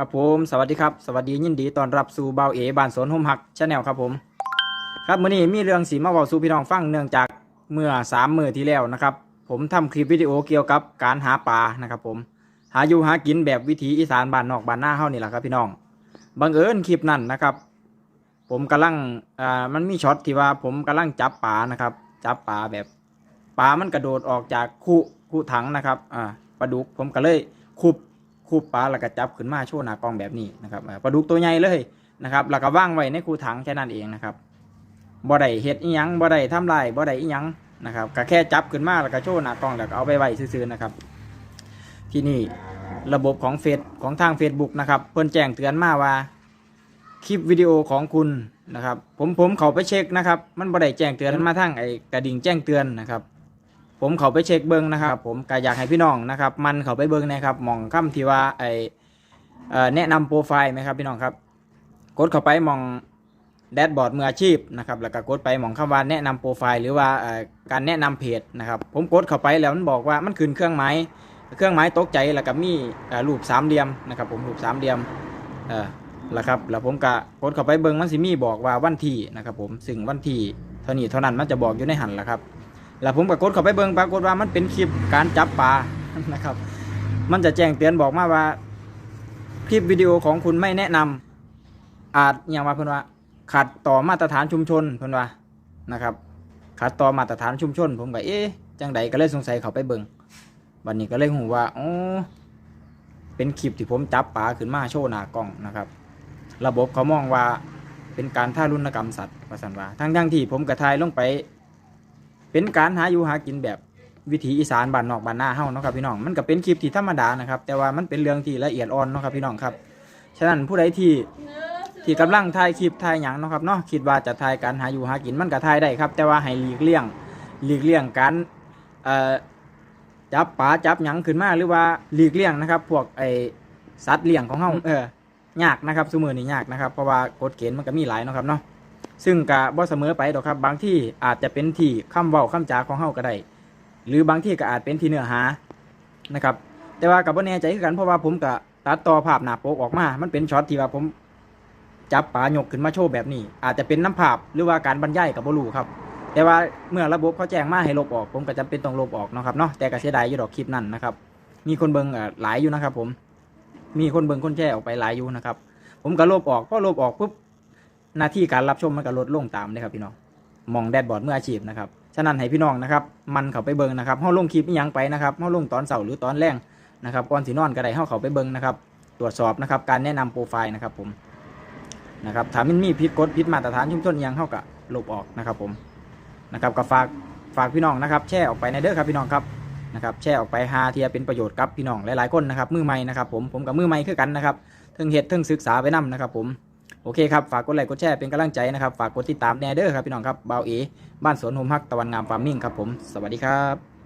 ครับผมสวัสดีครับสวัสดียินดีต้อนรับสู่เบาเอบานสวนโฮมหักชาแนลครับผมครับมื้อนี้มีเรื่องสีมาเว้าสู่พี่น้องฟังเนื่องจากเมื่อสามมื้อที่แล้วนะครับ ผมทำคลิปวิดีโอเกี่ยวกับการหาปลานะครับผมหาอยู่หากินแบบวิถีอีสานบ้านนอกบ้านหน้าเฮานี่แหละครับพี่น้องบังเอิญคลิปนั้นนะครับ ผมกำลังอ่ามันมีช็อตที่ว่าผมกำลังจับปลานะครับ จับปลาแบบปลามันกระโดดออกจากคู่คู่ถังนะครับอ่าปลาดุกผมก็เลยคุบ คุบปลาแล้วก็จับขึ้นมาโชว์หน้ากล้องแบบนี้นะครับปลาดุกตัวใหญ่เลยนะครับแล้วก็ว่างไว้ในคูถังแค่นั้นเองนะครับบ่ได้เฮ็ดอีหยังบ่ได้ทำลายบ่ได้อีหยังนะครับก็แค่จับขึ้นมาแล้วก็โชว์หน้ากล้องแล้วก็เอาไปไว้ซื่อๆนะครับ ที่นี่ระบบของเฟซของทาง Facebook นะครับเพิ่นแจ้งเตือนมาว่าคลิปวิดีโอของคุณนะครับ ผมผมเขาไปเช็คนะครับ มันบ่ได้แจ้งเตือนมาทางไอ้กระดิ่งแจ้งเตือนนะครับ ผมเขาไปเช็คเบิ้งนะครับ ผมก็อยากให้พี่น้องนะครับ มันเขาไปเบิ้งนะครับหมองคำที่ว่าไอ้เอ่อแนะนำโปรไฟล์ไหมครับพี่น้องครับ กดเข้าไปหมองแดชบอร์ดมืออาชีพนะครับแล้วก็กดไปหมองคำว่าแนะนำโปรไฟล์หรือว่าเอ่อการแนะนำเพจนะครับผมกดเข้าไปแล้วมันบอกว่ามันขึ้นเครื่องหมายเครื่องหมายตกใจแล้วก็มีเอ่อรูปสามเหลี่ยมนะครับ ผมรูปสามเหลี่ยมเอ่อแล้วครับแล้วผมก็กดเข้าไปเบิ่งมันสิมีบอกว่าวันที่นะครับ ผมซึ่งวันที่เท่านี้เท่านั้นมันจะบอกอยู่ในหันแหละครับ แล้วผมก็กดเข้าไปเบิ่งปรากฏว่ามันเป็นคลิปการจับปลานะครับ มันจะแจ้งเตือนบอกมาว่า คลิปวิดีโอของคุณไม่แนะนำอาจอย่างว่าเพิ่อนว่าขัดต่อมาตรฐานชุมชนเพิ่อนว่านะครับขัดต่อมาตรฐานชุมชน ผมก็เอ๊ะจังใดก็เลยสงสัยเขาไปเบิงวันนี้ก็เลยหูว่าอ๋อเป็นคลิปที่ผมจับปลาขึ้นมาโชว์หน้ากล้องนะครับ ระบบเขามองว่าเป็นการท่ารุณกรรมสัตว์ว่าสันว่าทั้งทั้งๆที่ผมกระทายลงไป เป็นการหาอยู่หากินแบบวิถีอีสานบ้านนอกบ้านหน้าเฮาเนาะครับพี่น้องมันก็เป็นคลิปที่ธรรมดานะครับ แต่ว่ามันเป็นเรื่องที่ละเอียดอ่อนเนาะครับพี่น้องครับฉะนั้นผู้ใดที่ที่กำลังถ่ายคลิปถ่ายหยังเนาะครับเนาะคิดว่าจะถ่ายการหาอยู่หากินมันก็ถ่ายได้ครับ แต่ว่าให้หลีกเลี่ยงหลีกเลี่ยงการจับปลาจับหยังขึ้นมาหรือว่าหลีกเลี่ยงนะครับ พวกไอสัตว์เลี้ยงของเฮาเออยากนะครับสมือนี่ยากนะครับเพราะว่ากฎเกณฑ์มันก็มีหลายเนาะครับเนาะ ซึ่งกะบ่เสมอไปดอกครับ บางที่อาจจะเป็นที่คำเว้าคำจาของเฮาก็ได้หรือบางที่ก็อาจเป็นที่เนื้อหานะครับ แต่ว่ากับบ่แน่ใจคือกันเพราะว่าผมก็ตัดต่อภาพหน้าปกออกมา มันเป็นช็อตที่ว่าผมจับปลาหยกขึ้นมาโชว์แบบนี้ อาจจะเป็นน้ำภาพหรือว่าการบรรยายกับบ่รู้ครับ แต่ว่าเมื่อระบบเขาแจ้งมาให้ลบออก ผมก็จำเป็นต้องลบออกนะครับเนาะแต่ก็เสียดายอยู่ดอกคลิปนั้นนะครับ มีคนเบิ่งหลายอยู่นะครับ ผม มีคนเบิ่งคนแชร์ออกไปหลายอยู่นะครับ ผมก็ลบออกพอลบออกปุ๊บ หน้าที่การรับชมมันก็ลดลงตามเลยครับพี่น้องมองแดดบอร์ดเมื่ออาชีพนะครับฉะนั้นให้พี่น้องนะครับมันเขาไปเบิ่งนะครับเฮาลงคลิปยังไปนะครับเฮาลงตอนเสาร์หรือตอนแรงนะครับก่อนสินอนก็ได้เฮาเขาไปเบิ่งนะครับตรวจสอบนะครับการแนะนำโปรไฟล์นะครับผมนะครับถามันมีผิดกฎผิดมาตรฐานชุมชนยังเฮาก็ลบออกนะครับผมนะครับก็ฝากฝากพี่น้องนะครับแชร์ออกไปในเด้อครับพี่น้องครับนะครับแชร์ออกไปหาเทียเป็นประโยชน์กับพี่น้องหลายๆคนนะครับมือใหม่นะครับผมผมกับมือใหม่คือกันนะครับเทิงเฮ็ดเทิงศึกษาไปนํนะครับผม โอเคครับ ฝากกดไลค์กดแชร์เป็นกำลังใจนะครับ ฝากกดติดตามแนเดอร์ครับพี่น้องครับเบาเอบ้านสวนโฮมฮักตะวันงามฟาร์มมิ่งครับผม สวัสดีครับ